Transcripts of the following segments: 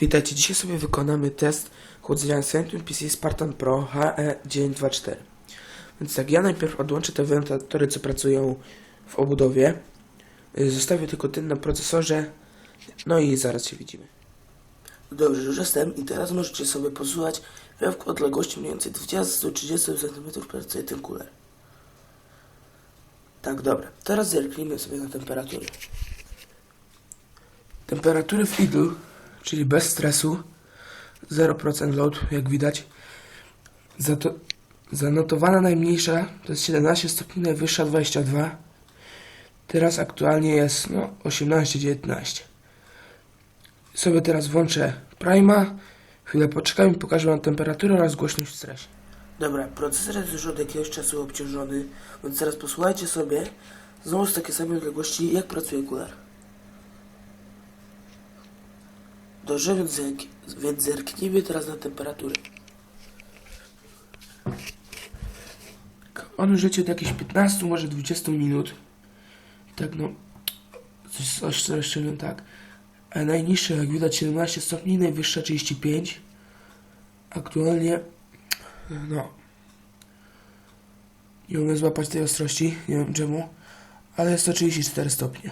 Witajcie, dzisiaj sobie wykonamy test chłodzenia Centrum PC Spartan Pro HE924. Więc tak, ja najpierw odłączę te wentylatory, co pracują w obudowie. Y, Zostawię tylko ten na procesorze. No i zaraz się widzimy. Dobrze, już jestem i teraz możecie sobie posłuchać w odległości mniej więcej 20-30 cm pracuje ten kuler. Tak, dobra. Teraz zerknijmy sobie na temperaturę. Temperatury w idle, czyli bez stresu, 0% load, jak widać. Zanotowana najmniejsza to jest 17 stopni, najwyższa 22. Teraz aktualnie jest no 18-19. Sobie teraz włączę Prima. Chwilę poczekam i pokażę wam temperaturę oraz głośność w stresie. Dobra, procesor jest już od jakiegoś czasu obciążony, więc teraz posłuchajcie sobie znowu z takiej samej odległości, jak pracuje kuler. Dobrze, więc, więc zerknijmy teraz na temperaturę. On życie od jakichś 15, może 20 minut. Tak no, coś, coś, coś nie tak. A najniższe, jak widać, 17 stopni, najwyższa 35. Aktualnie, no, nie umiem złapać tej ostrości, nie wiem czemu, ale jest to 34 stopnie.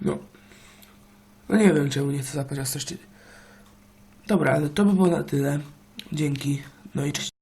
No, no nie wiem czemu nie chcę złapać ostrości. Dobra, ale to by było na tyle. Dzięki, no i cześć.